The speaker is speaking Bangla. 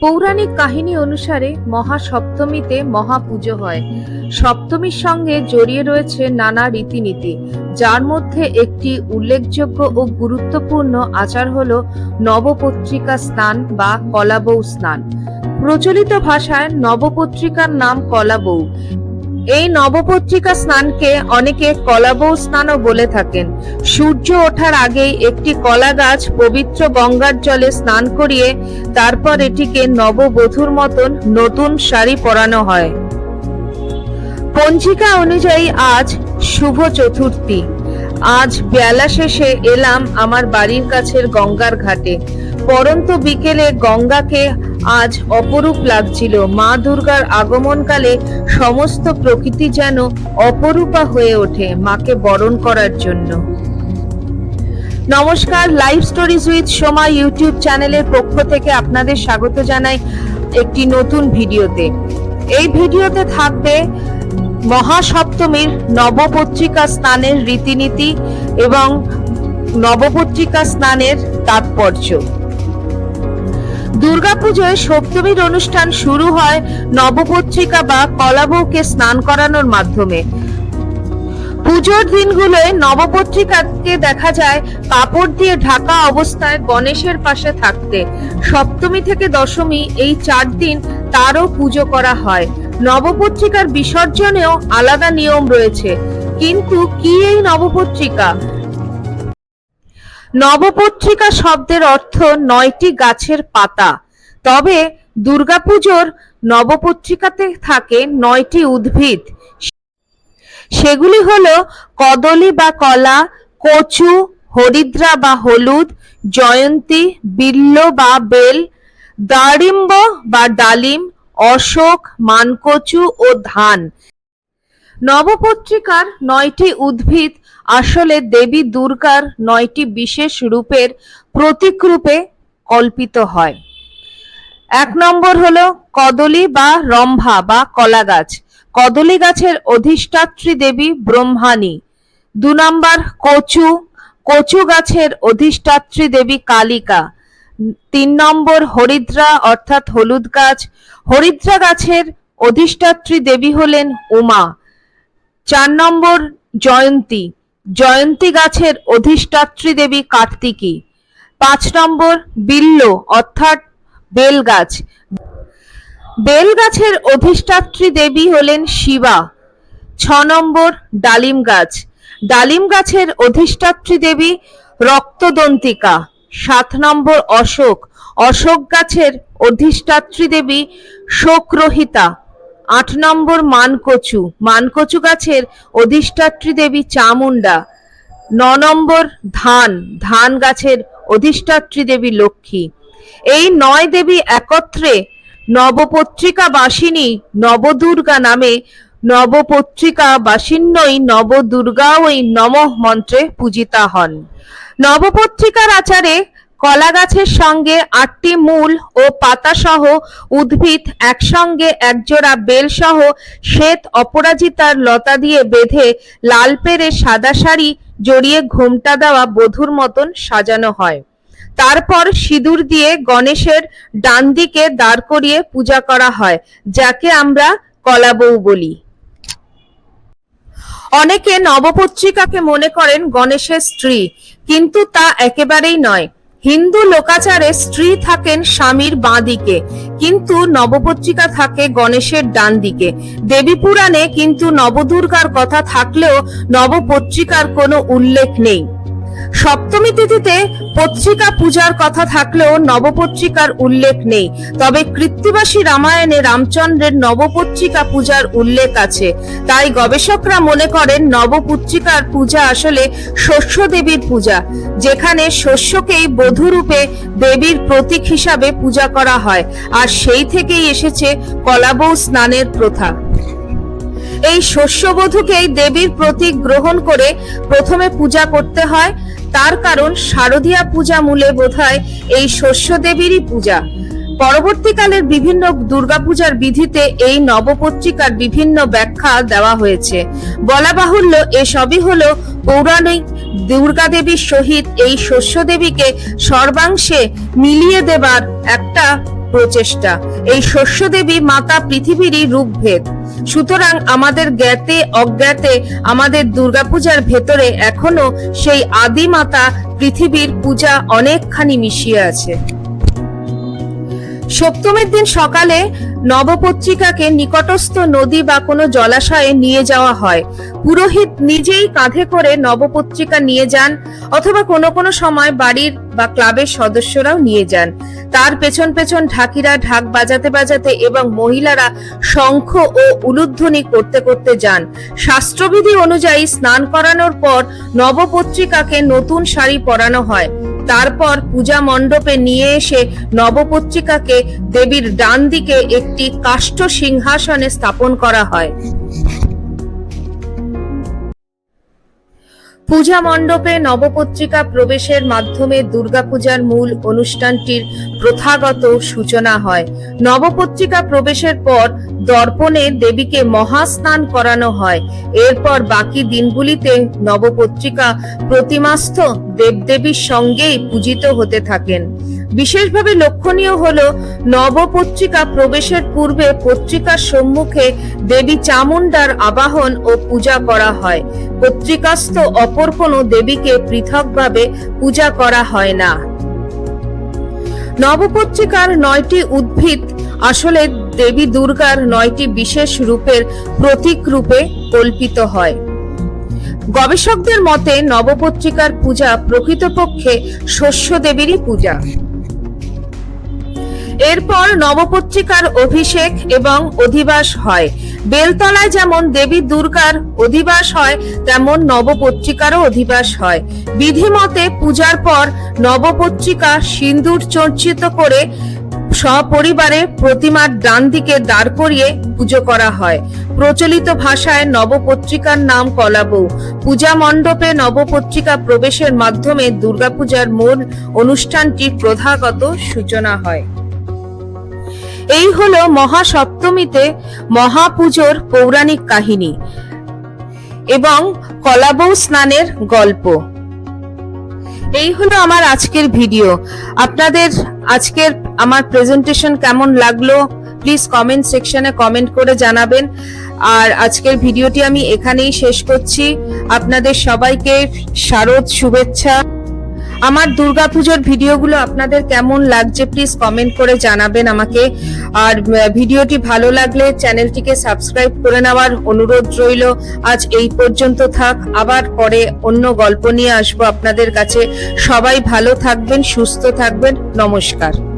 পৌরাণিক কাহিনী অনুসারে মহা মহাসপ্তমীতে মহাপুজো হয়। সপ্তমীর সঙ্গে জড়িয়ে রয়েছে নানা রীতিনীতি। যার মধ্যে একটি উল্লেখযোগ্য ও গুরুত্বপূর্ণ আচার হল নবপত্রিকা স্নান বা কলাবৌ স্নান। প্রচলিত ভাষায় নবপত্রিকার নাম কলাবৌ। এই নবপত্রিকা স্নানকে অনেকে কলাবৌ স্নানও বলে থাকেন। সূর্য ওঠার আগেই একটি কলা গাছ পবিত্র গঙ্গার জলে স্নান করিয়ে তারপর এটিকে নববধূর মতন নতুন শাড়ি পরানো হয়। পঞ্জিকা অনুযায়ী আজ শুভ চতুর্থী। আজ বেলা শেষে এলাম আমার বাড়ির কাছের গঙ্গার ঘাটে। পরন্ত বিকেলে গঙ্গাকে আজ অপরূপ লাগছিল। মা দুর্গার আগমনকালে সমস্ত প্রকৃতি যেন অপরূপা হয়ে ওঠে মাকে বরণ করার জন্য। নমস্কার live stories with Soma YouTube চ্যানেলের পক্ষ থেকে আপনাদের স্বাগত জানাই একটি নতুন ভিডিওতে। এই ভিডিওতে থাকবে মহাসপ্তমীর নবপত্রিকা স্নানের রীতিনীতি এবং নবপত্রিকা স্নানের তাৎপর্য। দুর্গাপুজোয় সপ্তমীর অনুষ্ঠান শুরু হয় নবপত্রিকা বা কলাবউকে স্নান করানোর মাধ্যমে। পুজোর দিনগুলোয় নবপত্রিকাকে দেখা যায় কাপড় দিয়ে ঢাকা অবস্থায় গণেশের পাশে থাকতে। সপ্তমী থেকে দশমী এই চার দিন তারও পুজো করা হয়। নবপত্রিকার বিসর্জনেও আলাদা নিয়ম রয়েছে। কিন্তু কি এই নবপত্রিকা? নবপত্রিকা শব্দের অর্থ নয়টি গাছের পাতা। তবে দুর্গাপুজোর নবপত্রিকাতে থাকে নয়টি উদ্ভিদ। সেগুলি হলো কদলী বা কলা, কচু, হরিদ্রা বা হলুদ, জয়ন্তী, বিল্ল বা বেল, দাড়িম্ব বা ডালিম অশোক, মানকচু ও ধান। নবপত্রিকার নয়টি উদ্ভিদ, আসলে দেবী দুর্গার নয়টি বিশেষ রূপের প্রতীক রূপে কল্পিত হয়। এক নম্বর হলো কদলী বা রম্ভা বা কলা গাছ কদলী গাছের অধিষ্ঠাত্রী দেবী ব্রহ্মাণী। দু নম্বর কচু। কচু গাছের অধিষ্ঠাত্রী দেবী কালিকা। তিন নম্বর হরিদ্রা, অর্থাৎ হলুদ গাছ। হরিদ্রা গাছের অধিষ্ঠাত্রী দেবী হলেন উমা। চার নম্বর জয়ন্তী। জয়ন্তী গাছের অধিষ্ঠাত্রী দেবী কার্তিকী। পাঁচ নম্বর বিল্ল, অর্থাৎ বেল গাছ বেল গাছের অধিষ্ঠাত্রী দেবী হলেন শিবা। ছ নম্বর ডালিম গাছ। ডালিম গাছের অধিষ্ঠাত্রী দেবী রক্তদন্তিকা। সাত নম্বর অশোক অশোক গাছের অধিষ্ঠাত্রী দেবী শোকরহিতা। আট নম্বর মানকচু মানকচু গাছের অধিষ্ঠাত্রী দেবী চামুন্ডা ন নম্বর ধান ধান গাছের অধিষ্ঠাত্রী দেবী লক্ষ্মী। এই নয় দেবী একত্রে নবপত্রিকা বাসিনী নবদুর্গা নামে নবপত্রিকা বাসিন্নই নবদুর্গা ওই নমঃ মন্ত্রে পূজিতা হন। নবপত্রিকার আচারে কলা গাছের সঙ্গে আটটি মূল ও পাতাসহ উদ্ভিদ একসঙ্গে একজোড়া বেল সহ শ্বেত অপরাজিতার লতা দিয়ে বেঁধে লাল পেরে সাদা শাড়ি জড়িয়ে ঘোমটা দেওয়া বধূর মতন সাজানো হয়। তারপর সিঁদুর দিয়ে গণেশের ডান দিকে দাঁড় করিয়ে পূজা করা হয়, যাকে আমরা কলাবউ বলি। অনেকে নবপত্রিকাকে মনে করেন গণেশের স্ত্রী। কিন্তু তা একেবারেই নয়। হিন্দু লোকাচারে স্ত্রী থাকেন স্বামীর বাঁ দিকে, কিন্তু নবপত্রিকা থাকে গণেশের ডান দিকে। দেবী পুরাণে কিন্তু নবদুর্গার কথা থাকলেও নবপত্রিকার কোনো উল্লেখ নেই। সপ্তমী তিথিতে পত্রিকা পূজার কথা থাকলেও নবপত্রিকার উল্লেখ নেই। তবে কৃত্তিবাসী রামায়ণে রামচন্দ্রের নবপত্রিকা পূজার উল্লেখ আছে। তাই গবেষকরা মনে করেন নবপত্রিকার পূজা আসলে শস্য দেবীর পূজা, যেখানে শস্যকেই বধূরূপে দেবীর প্রতীক হিসাবে পূজা করা হয়, আর সেই থেকেই এসেছে কলাবৌ স্নানের প্রথা। এই শস্যবধূকেই দেবীর প্রতীক গ্রহণ করে প্রথমে পূজা করতে হয় তার কারণ শারদীয়া পূজা মূলে বোধহয় এই শস্য দেবীরই পূজা। পরবর্তীকালের বিভিন্ন দুর্গাপূজার বিধিতে এই নবপত্রিকার বিভিন্ন ব্যাখ্যা দেওয়া হয়েছে। বলা বাহুল্য এসবই হল পৌরাণিক দুর্গাদেবীর সহিত এই শস্য দেবীকে সর্বাংশে মিলিয়ে দেবার একটা প্রচেষ্টা। এই শস্যদেবী মাতা পৃথিবীরই রূপভেদ। সুতরাং আমাদের জ্ঞাতে, অজ্ঞাতে, আমাদের দুর্গাপূজার ভেতরে এখনও সেই আদি মাতা পৃথিবীর পূজা অনেকখানি মিশিয়ে আছে। সপ্তমীর দিন সকালে নবপত্রিকাকে নিকটস্থ নদী বা কোনো জলাশয়ে নিয়ে যাওয়া হয়। পুরোহিত নিজেই কাঁধে করে নবপত্রিকা নিয়ে যান অথবা কোনো কোনো সময় বাড়ির বা ক্লাবের সদস্যরাও নিয়ে যান। তার পেছন পেছন ঢাকিরা ঢাক বাজাতে বাজাতে এবং মহিলারা শঙ্খ ও উলুধ্বনি করতে করতে যান। শাস্ত্রবিধি অনুযায়ী স্নান করানোর পর নবপত্রিকাকে নতুন শাড়ি পরানো হয়। তারপর পূজা মণ্ডপে নিয়ে এসে নবপত্রিকাকে দেবীর ডান দিকে একটি কাষ্ঠ সিংহাসনে স্থাপন করা হয়। পূজা মণ্ডপে নবপত্রিকা প্রবেশের মাধ্যমে দুর্গাপূজার মূল অনুষ্ঠানটির প্রথাগত সূচনা হয়। নবপত্রিকা প্রবেশের পর দর্পণে দেবীকে মহাস্নান করানো হয়। এরপর বাকি দিনগুলিতে নবপত্রিকা প্রতিমাস্থ দেবদেবীর সঙ্গেই পূজিত হতে থাকেন। বিশেষভাবে লক্ষণীয় হল নবপত্রিকা প্রবেশের পূর্বে পত্রিকার সম্মুখে দেবী চামুন্ডার আবাহন ও পূজা করা হয়। পত্রিকাস্থ অপর কোনো দেবীকে পৃথকভাবে পূজা করা হয় না। নবপত্রিকার নয়টি উদ্ভিদ, আসলে দেবী দুর্গার নয়টি বিশেষ রূপের প্রতীক রূপে কল্পিত হয়। গবেষকদের মতে নবপত্রিকার পূজা প্রকৃতপক্ষে শস্য দেবীরই পূজা। এরপর নবপত্রিকার অভিষেক এবং অধিবাস হয়। বেলতলায় যেমন দেবী দুর্গার অধিবাস হয়, তেমন নবপত্রিকারও অধিবাস হয়। বিধিমতে পূজার পর নবপত্রিকা সিন্দুর চর্চিত করে সপরিবারে প্রতিমার ডান দিকে দাঁড় করিয়ে পুজো করা হয়। প্রচলিত ভাষায় নবপত্রিকার নাম কলাবৌ পূজা মণ্ডপে নবপত্রিকা প্রবেশের মাধ্যমে দুর্গাপূজার মূল অনুষ্ঠানটির প্রথাগত সূচনা হয়। এই হলো মহাসপ্তমীতে মহাপুজোর পৌরাণিক কাহিনী এবং কলাবউ স্নানের গল্প। এই হলো আমার আজকের ভিডিও। আপনাদের আজকের আমার প্রেজেন্টেশন কেমন লাগল প্লিজ কমেন্ট সেকশনে কমেন্ট করে জানাবেন। আর আজকের ভিডিওটি আমি এখানেই শেষ করছি। আপনাদের সবাইকে শারদ শুভেচ্ছা। আমার দুর্গাপুজোর ভিডিওগুলো আপনাদের কেমন লাগছে প্লিজ কমেন্ট করে জানাবেন আমাকে। আর ভিডিওটি ভালো লাগলে চ্যানেলটিকে সাবস্ক্রাইব করে নেওয়ার অনুরোধ রইল। আজ এই পর্যন্ত থাক, আবার পরে অন্য গল্প নিয়ে আসব আপনাদের কাছে। সবাই ভালো থাকবেন, সুস্থ থাকবেন, নমস্কার।